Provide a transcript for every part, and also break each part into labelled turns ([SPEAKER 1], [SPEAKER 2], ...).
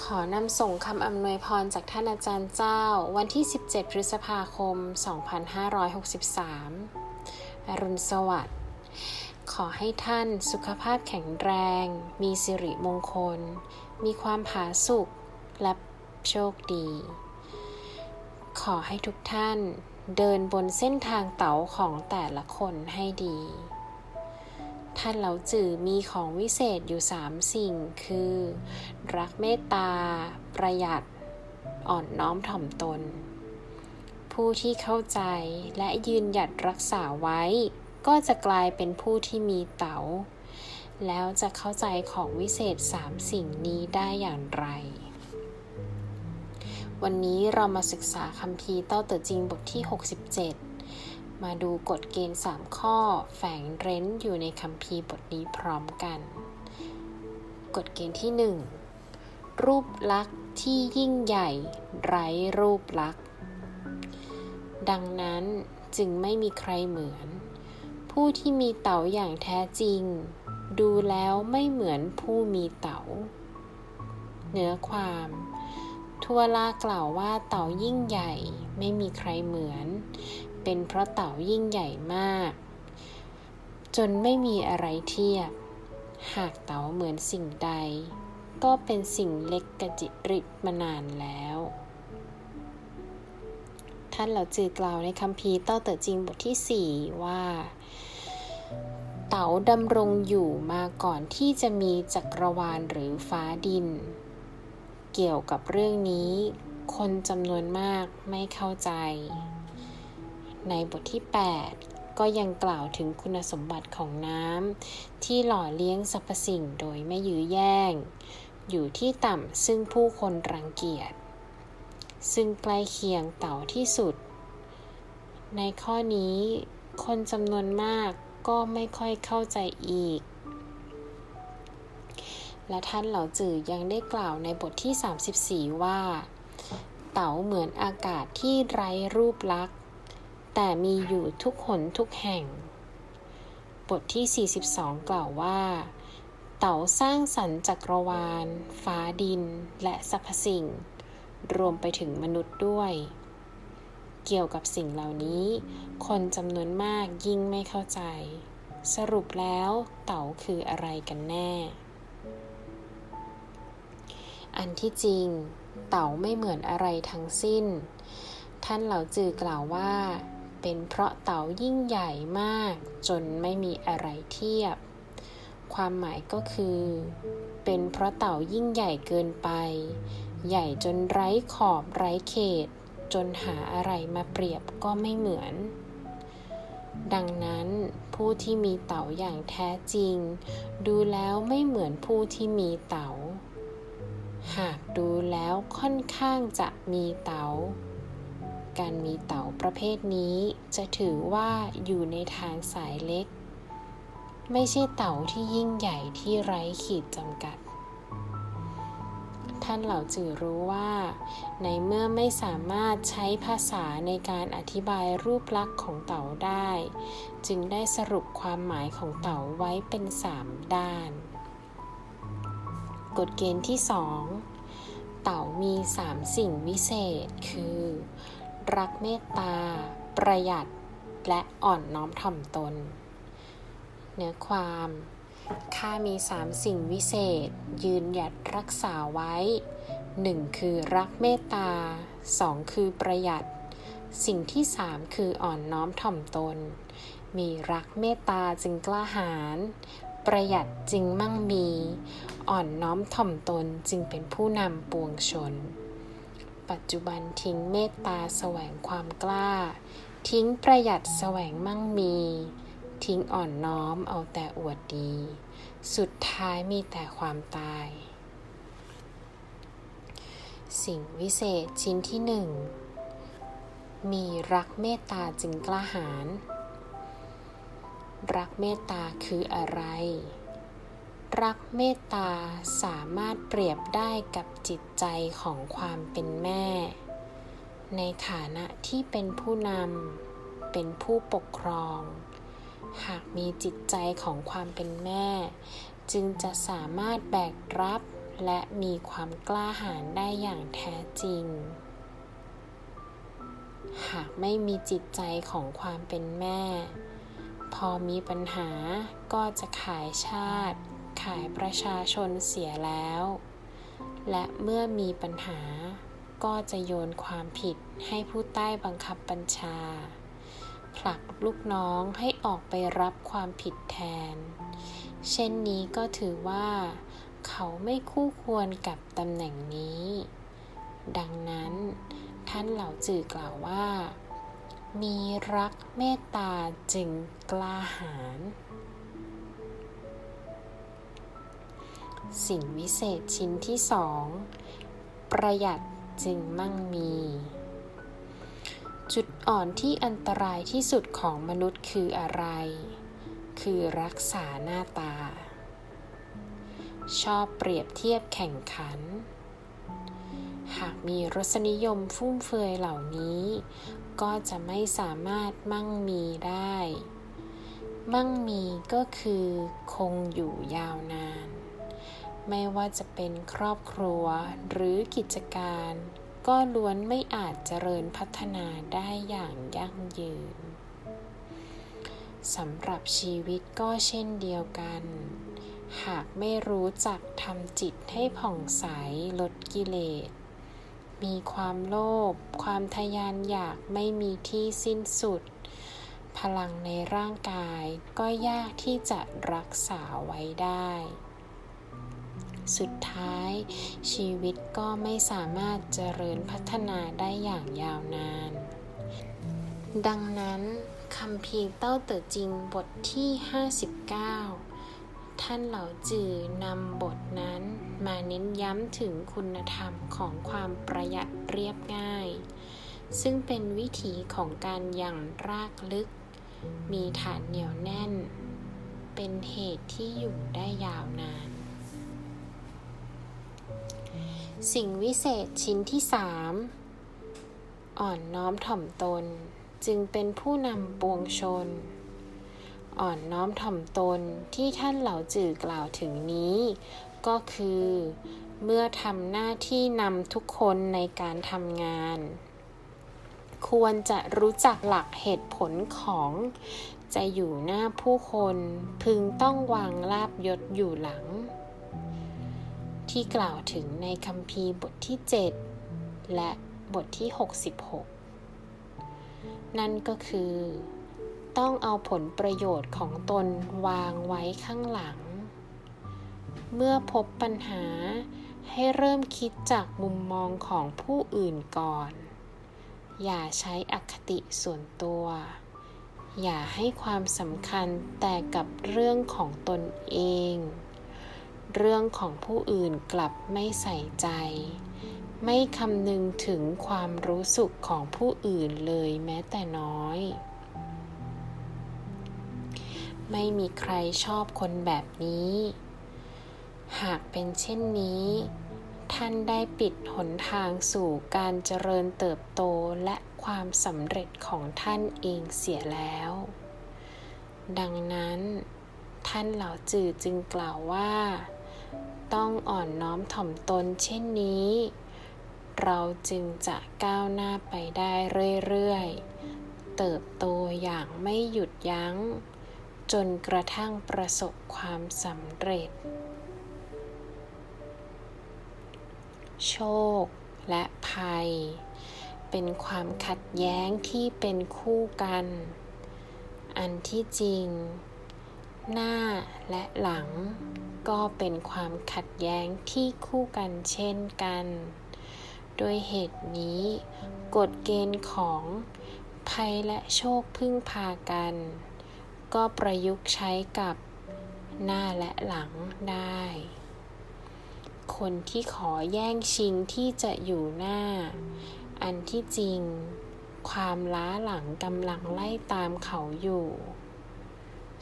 [SPEAKER 1] ขอนำส่งคำอำนวยพรจากท่านอาจารย์เจ้า วันที่ 17 พฤษภาคม 2563 อรุณสวัสดิ์ ขอให้ท่านสุขภาพแข็งแรง มีสิริมงคล มีความผาสุกและโชคดี ขอให้ทุกท่านเดินบนเส้นทางเต๋าของแต่ละคนให้ดี ท่านเหล่าจื่อมีของวิเศษอยู่สามสิ่ง คือ รักเมตตา ประหยัด อ่อนน้อมถ่อมตน ผู้ที่เข้าใจและยืนหยัดรักษาไว้ ก็จะกลายเป็นผู้ที่มีเต๋า แล้วจะเข้าใจของวิเศษสามสิ่งนี้ได้อย่างไรวันนี้เรามาศึกษาคัมภีเต้าเต๋อจริงบทที่ 67 มาดูกฎเกณฑ์ 3 ข้อ แฝงเร้นอยู่ในคัมภีร์บทนี้พร้อมกัน กฎเกณฑ์ที่ 1 รูปลักษณ์ที่ยิ่งใหญ่ ไร้รูปลักษณ์ ดังนั้นจึงไม่มีใครเหมือน ผู้ที่มีเต๋าอย่างแท้จริง ดูแล้วไม่เหมือนผู้มีเต๋าเนื้อความ ทัวลากล่าวว่าเต่ายิ่งใหญ่ไม่มีใครเหมือน เป็นเพราะเต่ายิ่งใหญ่มาก จนไม่มีอะไรเทียบ หากเต่าเหมือนสิ่งใด ก็เป็นสิ่งเล็กกระจิริดมานานแล้วท่านเหล่าจือกล่าวในคัมภีร์เต้าเต๋อจริงบทที่ 4 ว่า เต๋าดำรงอยู่มาก่อนที่จะมีจักรวาลหรือฟ้าดิน เกี่ยวกับเรื่องนี้ คนจำนวนมากไม่เข้าใจ ในบทที่ 8 ก็ยังกล่าวถึงคุณสมบัติของน้ำที่หล่อเลี้ยงสรรพสิ่งโดยไม่ยื้อแย่ง อยู่ที่ต่ำซึ่งผู้คนรังเกียจ ซึ่งใกล้เคียงเต่าที่สุด ในข้อนี้คนจำนวนมากก็ไม่ค่อยเข้าใจอีก และท่านเหล่าจื่อยังได้กล่าวในบทที่ 34 ว่า เต๋าเหมือนอากาศที่ไร้รูปลักษณ์ แต่มีอยู่ทุกหนทุกแห่ง บทที่ 42 กล่าวว่า เต๋าสร้างสรรค์จักรวาล ฟ้าดิน และสรรพสิ่ง รวมไปถึงมนุษย์ด้วย เกี่ยวกับสิ่งเหล่านี้ คนจำนวนมากยิ่งไม่เข้าใจ สรุปแล้วเต๋าคืออะไรกันแน่ อันที่จริง เต๋าไม่เหมือนอะไรทั้งสิ้น ท่านเหล่าจือกล่าวว่า เป็นเพราะเต๋ายิ่งใหญ่มาก จนไม่มีอะไรเทียบ ความหมายก็คือ เป็นเพราะเต่ายิ่งใหญ่เกินไป ใหญ่จนไร้ขอบไร้เขต จนหาอะไรมาเปรียบก็ไม่เหมือน ดังนั้นผู้ที่มีเต๋าอย่างแท้จริง ดูแล้วไม่เหมือนผู้ที่มีเต๋าหากดูแล้วค่อนข้างจะมีเต๋า การมีเต๋าประเภทนี้ จะถือว่าอยู่ในทางสายเล็ก ไม่ใช่เต๋าที่ยิ่งใหญ่ที่ไร้ขีดจำกัด ท่านเหล่าจือรู้ว่า ในเมื่อไม่สามารถใช้ภาษาในการอธิบายรูปลักษณ์ของเต๋าได้ จึงได้สรุปความหมายของเต๋าไว้เป็นสามด้าน กฎเกณฑ์ที่ 2เต๋ามีสามสิ่งวิเศษคือ รักเมตตา ประหยัด และอ่อนน้อมถ่อมตน เนื้อความข้ามีสามสิ่งวิเศษ ยืนหยัดรักษาไว้ 1. คือรักเมตตา 2. คือประหยัด สิ่งที่3คืออ่อนน้อมถ่อมตน มีรักเมตตาจึงกล้าหาญประหยัดจึงมั่งมี อ่อนน้อมถ่อมตนจึงเป็นผู้นำปวงชน ปัจจุบันทิ้งเมตตาแสวงความกล้า ทิ้งประหยัดแสวงมั่งมี ทิ้งอ่อนน้อมเอาแต่อวดดี สุดท้ายมีแต่ความตาย สิ่งวิเศษชิ้นที่หนึ่งมีรักเมตตาจึงกล้าหาญรักเมตตาคืออะไร รักเมตตาสามารถเปรียบได้กับจิตใจของความเป็นแม่ ในฐานะที่เป็นผู้นำเป็นผู้ปกครอง หากมีจิตใจของความเป็นแม่ จึงจะสามารถแบกรับและมีความกล้าหาญได้อย่างแท้จริง หากไม่มีจิตใจของความเป็นแม่ พอมีปัญหาก็จะขายชาติ ขายประชาชนเสียแล้ว และเมื่อมีปัญหาก็จะโยนความผิดให้ผู้ใต้บังคับบัญชา ผลักลูกน้องให้ออกไปรับความผิดแทน เช่นนี้ก็ถือว่า เขาไม่คู่ควรกับตำแหน่งนี้ ดังนั้นท่านเหล่าจือกล่าวว่า มีรักเมตตาจึงกล้าหาญ สิ่งวิเศษชิ้นที่สอง ประหยัดจึงมั่งมี จุดอ่อนที่อันตรายที่สุดของมนุษย์คืออะไร คือรักษาหน้าตา ชอบเปรียบเทียบแข่งขัน หากมีรสนิยมฟุ่มเฟือยเหล่านี้ ก็จะไม่สามารถมั่งมีได้ มั่งมีก็คือคงอยู่ยาวนาน ไม่ว่าจะเป็นครอบครัวหรือกิจการ ก็ล้วนไม่อาจเจริญพัฒนาได้อย่างยั่งยืนสำหรับชีวิตก็เช่นเดียวกัน หากไม่รู้จักทำจิตให้ผ่องใสลดกิเลส มีความโลภความทยานอยากไม่มีที่สิ้นสุด พลังในร่างกายก็ยากที่จะรักษาไว้ได้ สุดท้าย ชีวิตก็ไม่สามารถเจริญพัฒนาได้อย่างยาวนาน ดังนั้นคำพีเต้าเต๋อจริงบทที่ 59 ท่านเหล่าจือนำบทนั้นมาเน้นย้ำถึงคุณธรรมของความประหยัดเรียบง่าย ซึ่งเป็นวิถีของการยังรากลึก มีฐานเหนียวแน่น เป็นเหตุที่อยู่ได้ยาวนาน สิ่งวิเศษชิ้นที่สามอ่อนน้อมถ่อมตน จึงเป็นผู้นำปวงชน อ่อนน้อมถ่อมตนที่ท่านเหล่าจือกล่าวถึงนี้ ก็คือ เมื่อทำหน้าที่นำทุกคนในการทำงาน ควรจะรู้จักหลักเหตุผลของจะอยู่หน้าผู้คนพึงต้องวางลาบยศอยู่หลัง ที่กล่าวถึงในคำพีบทที่ 7 และบทที่ 66 นั่นก็คือ ต้องเอาผลประโยชน์ของตนวางไว้ข้างหลัง เมื่อพบปัญหาให้เริ่มคิดจากมุมมองของผู้อื่นก่อน อย่าใช้อคติส่วนตัว อย่าให้ความสำคัญแต่กับเรื่องของตนเอง เรื่องของผู้อื่นกลับไม่ใส่ใจ ไม่คำนึงถึงความรู้สึกของผู้อื่นเลยแม้แต่น้อย ไม่มีใครชอบคนแบบนี้ หากเป็นเช่นนี้ ท่านได้ปิดหนทางสู่การเจริญเติบโตและความสำเร็จของท่านเองเสียแล้ว ดังนั้นท่านเหล่าจือจึงกล่าวว่า ต้องอ่อนน้อมถ่อมตนเช่นนี้ เราจึงจะก้าวหน้าไปได้เรื่อยๆ เติบโตอย่างไม่หยุดยัง้ง จนกระทั่งประสบความสำเร็จ โชคและภัย เป็นความขัดแย้งที่เป็นคู่กัน อันที่จริง หน้าและหลัง ก็เป็นความขัดแย้งที่คู่กันเช่นกัน โดยเหตุนี้ กฎเกณฑ์ของภัยและโชคพึ่งพากัน ก็ประยุกต์ใช้กับหน้าและหลังได้ คนที่ขอแย่งชิงที่จะอยู่หน้า อันที่จริง ความล้าหลังกำลังไล่ตามเขาอยู่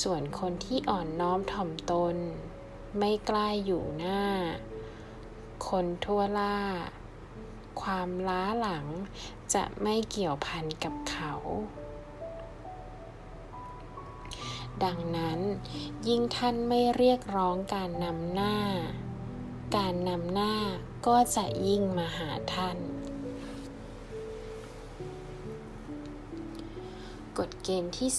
[SPEAKER 1] ส่วนคนที่อ่อนน้อมถ่อมตน ไม่กล้าอยู่หน้า คนทั่วล่า ความล้าหลังจะไม่เกี่ยวพันกับเขา ดังนั้นยิ่งท่านไม่เรียกร้องการนำหน้า การนำหน้าก็จะยิ่งมาหาท่านกฎเกณฑ์ที่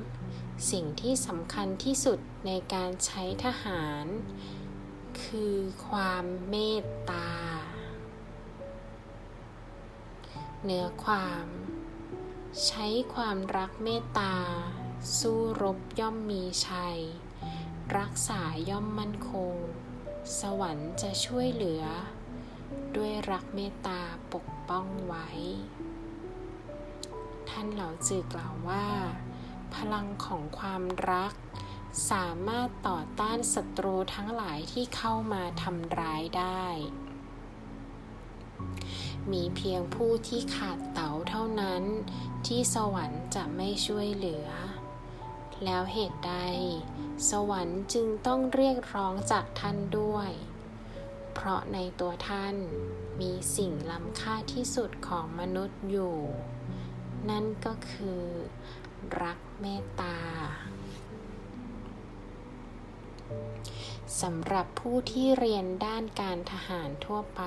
[SPEAKER 1] 3 สิ่งที่สำคัญที่สุด ในการใช้ทหาร คือความเมตตา เนื้อความ ใช้ความรักเมตตา สู้รบย่อมมีชัย รักษาย่อมมั่นคง สวรรค์จะช่วยเหลือ ด้วยรักเมตตาปกป้องไว้ ท่านเหล่าจือกล่าวว่า พลังของความรัก สามารถต่อต้านศัตรูทั้งหลายที่เข้ามาทำร้ายได้ มีเพียงผู้ที่ขาดเต๋าเท่านั้น ที่สวรรค์จะไม่ช่วยเหลือ แล้วเหตุใด สวรรค์จึงต้องเรียกร้องจากท่านด้วย เพราะในตัวท่านมีสิ่งล้ำค่าที่สุดของมนุษย์อยู่ นั่นก็คือ รักเมตตา สำหรับผู้ที่เรียนด้านการทหารทั่วไป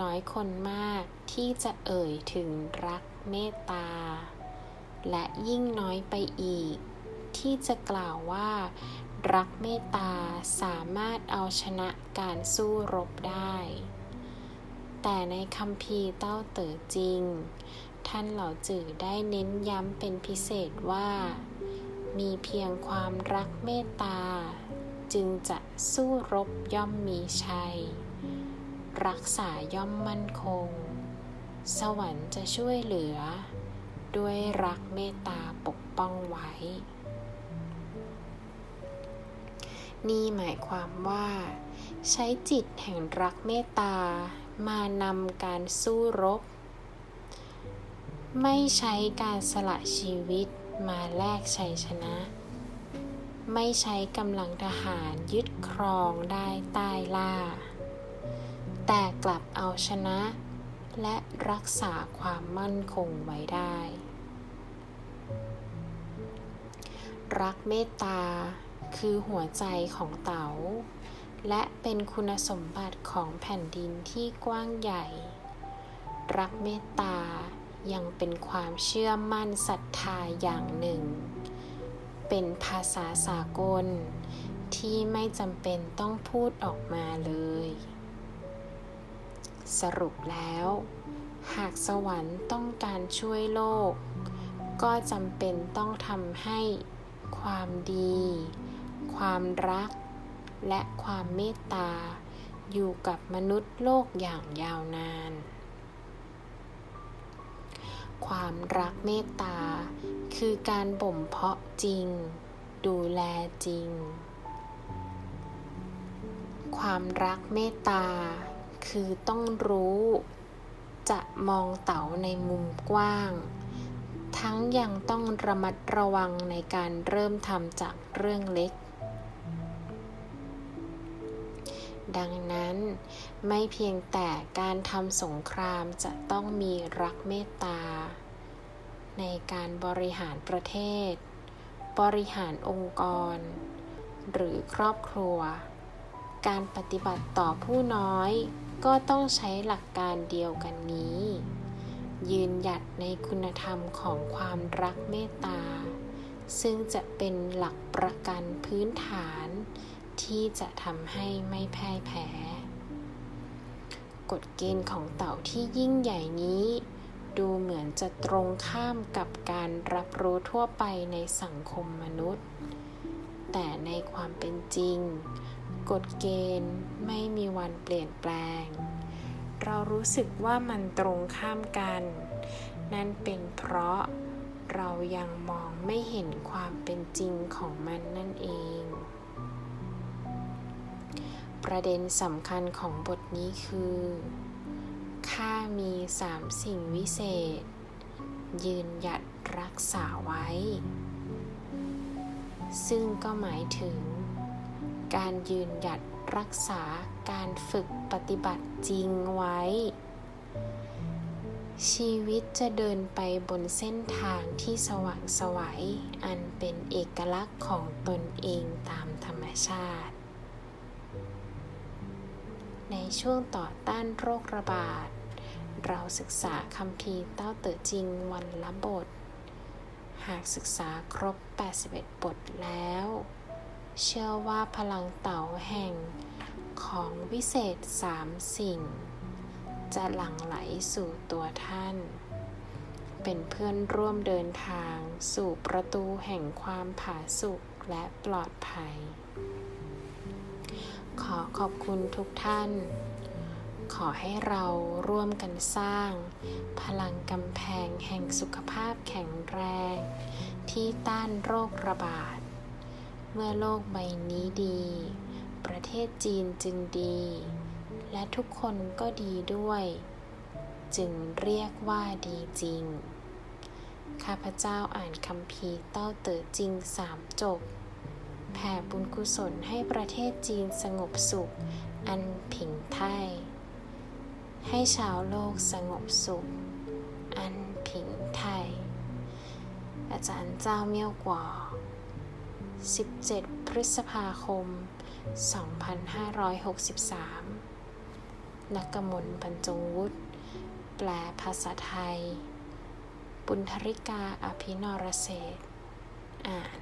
[SPEAKER 1] น้อยคนมากที่จะเอ่ยถึงรักเมตตา และยิ่งน้อยไปอีก ที่จะกล่าวว่า รักเมตตาสามารถเอาชนะการสู้รบได้ แต่ในคำพีเต้าเต๋อจริง ท่านเหล่าจื่อได้เน้นย้ำเป็นพิเศษว่า มีเพียงความรักเมตตา จึงจะสู้รบย่อมมีชัย รักษาย่อมมั่นคง สวรรค์จะช่วยเหลือ ด้วยรักเมตตาปกป้องไว้ นี่หมายความว่า ใช้จิตแห่งรักเมตตามานำการสู้รบ ไม่ใช้การสละชีวิตมาแลกชัยชนะ ไม่ใช้กำลังทหารยึดครองได้ใต้ล่า แต่กลับเอาชนะ และรักษาความมั่นคงไว้ได้ รักเมตตาคือหัวใจของเต๋า และเป็นคุณสมบัติของแผ่นดินที่กว้างใหญ่ รักเมตตายังเป็นความเชื่อมั่นศรัทธาอย่างหนึ่ง เป็นภาษาสากล ที่ไม่จำเป็นต้องพูดออกมาเลย สรุปแล้ว หากสวรรค์ต้องการช่วยโลก ก็จำเป็นต้องทำให้ความดี ความรัก และความเมตตา อยู่กับมนุษย์โลกอย่างยาวนาน ความรักเมตตา คือการบ่มเพาะจริง ดูแลจริง ความรักเมตตา คือต้องรู้ จะมองเต๋าในมุมกว้าง ทั้งยังต้องระมัดระวังในการเริ่มทำจากเรื่องเล็ก ดังนั้น ไม่เพียงแต่การทำสงครามจะต้องมีรักเมตตา ในการบริหารประเทศ บริหารองค์กร หรือครอบครัว การปฏิบัติต่อผู้น้อยก็ต้องใช้หลักการเดียวกันนี้ ยืนหยัดในคุณธรรมของความรักเมตตา ซึ่งจะเป็นหลักประกันพื้นฐาน ที่จะทำให้ไม่แพ้แพ้ กฎเกณฑ์ของเต่าที่ยิ่งใหญ่นี้ ดูเหมือนจะตรงข้ามกับการรับรู้ทั่วไปในสังคมมนุษย์ แต่ในความเป็นจริง กฎเกณฑ์ไม่มีวันเปลี่ยนแปลง เรารู้สึกว่ามันตรงข้ามกัน นั่นเป็นเพราะเรายังมองไม่เห็นความเป็นจริงของมันนั่นเอง ประเด็นสำคัญของบทนี้คือข้ามีสามสิ่งวิเศษ ยืนหยัดรักษาไว้ ซึ่งก็หมายถึง การยืนหยัดรักษาการฝึกปฏิบัติจริงไว้ ชีวิตจะเดินไปบนเส้นทางที่สว่างสวัยอันเป็นเอกลักษณ์ของตนเองตามธรรมชาติ ในช่วงต่อต้านโรคระบาด เราศึกษาคัมภีเต้าเต๋อจริงวันละบท หากศึกษาครบ 81 บทแล้ว เชื่อว่าพลังเต๋าแห่งของวิเศษสามสิ่ง จะหลั่งไหลสู่ตัวท่าน เป็นเพื่อนร่วมเดินทางสู่ประตูแห่งความผาสุกและปลอดภัย ขอขอบคุณทุกท่าน ขอให้เราร่วมกันสร้าง พลังกำแพงแห่งสุขภาพแข็งแรง ที่ต้านโรคระบาด เมื่อโลกใบนี้ดี ประเทศจีนจึงดี และทุกคนก็ดีด้วย จึงเรียกว่าดีจริง ข้าพเจ้าอ่านคำพีเต้าเต๋อจริงสามจบ แผ่บุญกุศลให้ประเทศจีนสงบสุข อันผิงไทยให้ชาวโลกสงบสุข อันผิงไทย อาจารย์เจ้าเมี่ยวกว่า 17 พฤษภาคม 2563 นักกมลบรรจงวุฒิ แปลภาษาไทยบุญธริกาอภินรเศษอ่าน